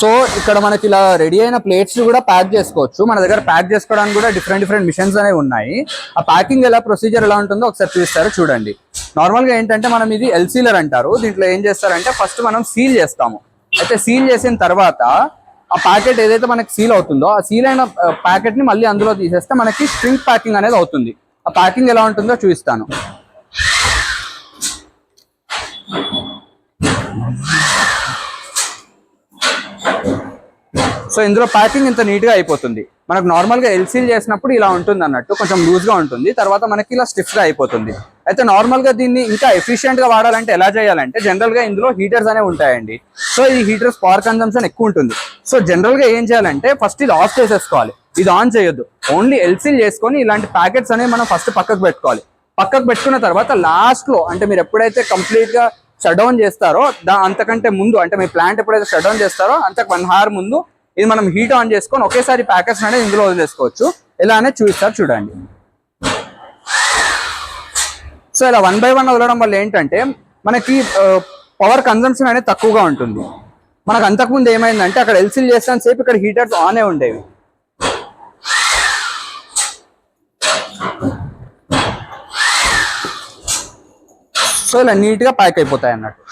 So ఇక్కడ మనకి ఇలా రెడీ అయిన ప్లేట్స్ కూడా ప్యాక్ చేసుకోవచ్చు. మన దగ్గర ప్యాక్ చేసుకోవడానికి కూడా డిఫరెంట్ డిఫరెంట్ మిషన్స్ అనేవి ఉన్నాయి. ఆ ప్యాకింగ్ ఎలా ప్రొసీజర్ ఎలా ఉంటుందో ఒకసారి చూస్తారు చూడండి. నార్మల్గా ఏంటంటే మనం ఇది ఎల్సీలర్ అంటారు. దీంట్లో ఏం చేస్తారంటే ఫస్ట్ మనం సీల్ చేస్తాము. అయితే సీల్ చేసిన తర్వాత ఆ ప్యాకెట్ ఏదైతే మనకి సీల్ అవుతుందో ఆ సీల్ అయిన ప్యాకెట్ని మళ్ళీ అందులో తీసేస్తే మనకి స్ట్రింగ్ ప్యాకింగ్ అనేది అవుతుంది. ఆ ప్యాకింగ్ ఎలా ఉంటుందో చూపిస్తాను. సో ఇందులో ప్యాకింగ్ ఇంత నీట్గా అయిపోతుంది. మనకు నార్మల్గా ఎల్సీల్ చేసినప్పుడు ఇలా ఉంటుంది అన్నట్టు కొంచెం లూజ్గా ఉంటుంది. తర్వాత మనకి ఇలా స్టిఫ్గా అయిపోతుంది. అయితే నార్మల్గా దీన్ని ఇంకా ఎఫిషియెంట్గా వాడాలంటే ఎలా చేయాలంటే జనరల్గా ఇందులో హీటర్స్ అనేవి ఉంటాయండి. సో ఈ హీటర్స్ పవర్ కన్జంప్షన్ ఎక్కువ ఉంటుంది. సో జనరల్గా ఏం చేయాలంటే ఫస్ట్ ఇది ఆఫ్ చేసేసుకోవాలి. ఇది ఆన్ చేయొద్దు. ఓన్లీ ఎల్సీల్ చేసుకొని ఇలాంటి ప్యాకెట్స్ అనేవి మనం ఫస్ట్ పక్కకు పెట్టుకోవాలి. పక్కకు పెట్టుకున్న తర్వాత లాస్ట్లో అంటే మీరు ఎప్పుడైతే కంప్లీట్గా షట్ డౌన్ చేస్తారో దా అంతకంటే ముందు అంటే మీ ప్లాంట్ ఎప్పుడైతే షట్ డౌన్ చేస్తారో అంతకు వన్ హార్ ముందు ఇది మనం హీట్ ఆన్ చేసుకొని ఒకేసారి ప్యాకెట్స్ అనేది ఇందులో వదిలేసుకోవచ్చు. ఇలానే చూస్తారు చూపిస్తారు చూడండి. సో ఇలా వన్ బై వన్ వదలడం వల్ల ఏంటంటే మనకి పవర్ కన్సంప్షన్ అనేది తక్కువగా ఉంటుంది. మనకు అంతకుముందు ఏమైందంటే అక్కడ ఎల్సీల్ చేస్తాను సేపు ఇక్కడ హీటర్స్ ఆనే ఉండేవి. సో ఇలా నీట్గా ప్యాక్ అయిపోతాయి అన్నట్టు.